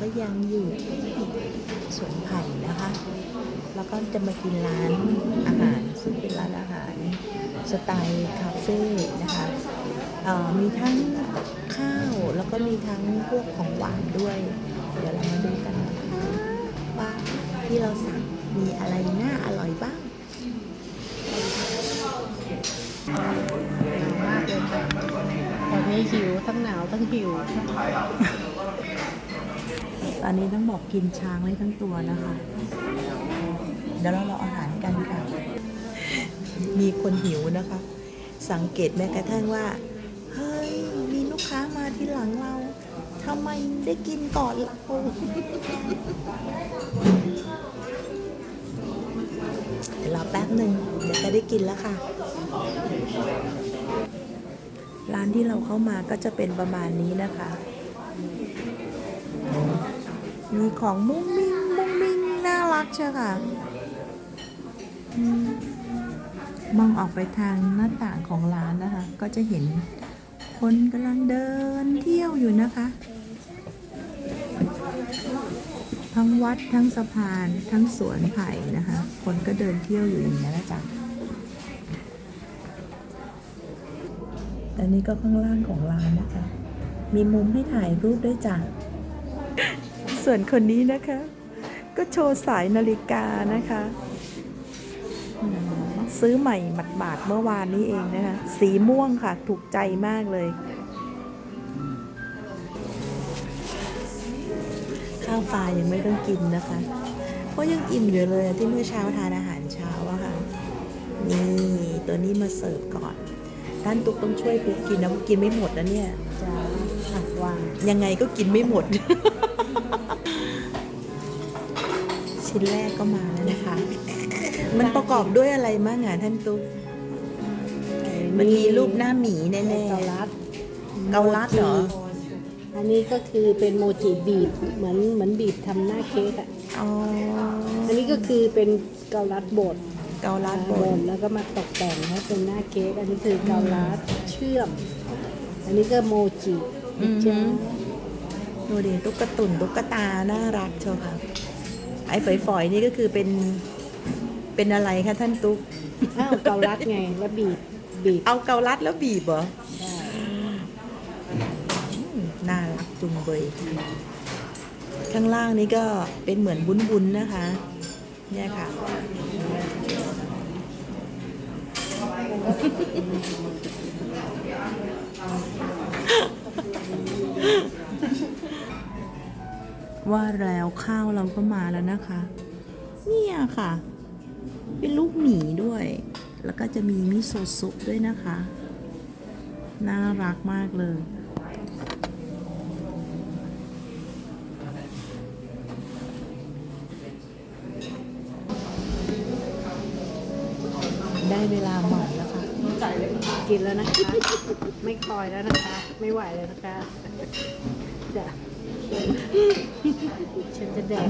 ก็ยังอยู่ที่สวนไผ่นะคะ แล้วก็จะมากินร้านอาหาร ซึ่งเป็นร้านอาหารสไตล์คาเฟ่นะคะมีทั้งข้าวแล้วก็มีทั้งพวกของหวานด้วย เดี๋ยวเรามาดูกันนะคะว่าที่เราสั่งมีอะไรน่าอร่อยบ้างมากเลยค่ะตอนนี้หิวทั้งหนาวทั้งหิว อนนี้ต้องบอกกินช้างได้ทั้งตัวนะคะ เดี๋ยวเรารออาหารกันค่ะ มีคนหิวนะคะ สังเกตแม้กระทั่งว่า เฮ้ย มีลูกค้ามาที่หลังเราทำไมได้กินก่อนเราเดี๋ยวรอแป๊บหนึ่งเดี๋ยวจะได้กินแล้วค่ะ ร้านที่เราเข้ามาก็จะเป็นประมาณนี้นะคะ มีของมุ้งมิ้งมุ้งมิ้งน่ารักเชียวค่ะอมองออกไปทางหน้าต่างของร้านนะคะ ก็จะเห็นคนกำลังเดินเที่ยวอยู่นะคะ ทั้งวัดทั้งสะพานทั้งสวนไผ่นะคะ คนก็เดินเที่ยวอยู่อย่างนี้นะจ๊ะแต่นี่ก็ข้างล่างของร้านนะคะ มีมุมให้ถ่ายรูปด้วยจ้ะ ส่วนคนนี้นะคะ ก็โชว์สายนาฬิกานะคะอืมซื้อใหม่หมัดบาดๆเมื่อวานนี้เองนะคะ สีม่วงค่ะ ถูกใจมากเลย ข้าวปลายังไม่ต้องกินนะคะ เพราะยังอิ่มอยู่เลยที่เมื่อเช้าทานอาหารเช้าอะค่ะ นี่ตัวนี้มาเสิร์ฟก่อนท่านตุ๊กต้องช่วยปุ๊กกินนะปุ๊กกินไม่หมดนะเนี่ยจะหักวางยังไงก็กินไม่หมด ชิ้นแรกก็มาแล้วนะคะ มันประกอบด้วยอะไรบ้างอะท่านตุ๊กมันมีรูปหน้าหมีแน่ๆเกาลัดเกาลัดเหรอ อันนี้ก็คือเป็นโมจิบีบเหมือนเหมือนบีบทำหน้าเค้กอะอ๋ออันนี้ก็คือเป็นเกาลัดบดเกาลัดบบนดแล้วก็มาตกแต่งให้เป็นหน้าเค้กอันนี้คือเกาลัดเชื่อม อันนี้ก็โมจิอือหืจ้าอดูดิตุ๊กตุ่นตุ๊กตาน่ารักเชียวค่ะ ไอ้ฝอยๆนี่ก็คือเป็นเป็นอะไรคะท่านตุ๊ก อ้าวเกาลัดไง แล้วบีบ บีบเอาเกาลัดแล้วบีบเหรอได้อืมน่ารักจุงเบย ข้างล่างนี้ก็เป็นเหมือนบุ้นๆนะคะ เนี่ยค่ะ ว่าแล้วข้าวเราก็มาแล้วนะคะ เนี่ยค่ะ เป็นลูกหมีด้วย แล้วก็จะมีมิโซะซุปด้วยนะคะ น่ารักมากเลย ได้เวลาหมาแล้วค่ะ กินแล้วนะคะ ไม่คอยแล้วนะคะ ไม่ไหวแล้วนะคะจะ ฉันจะแดก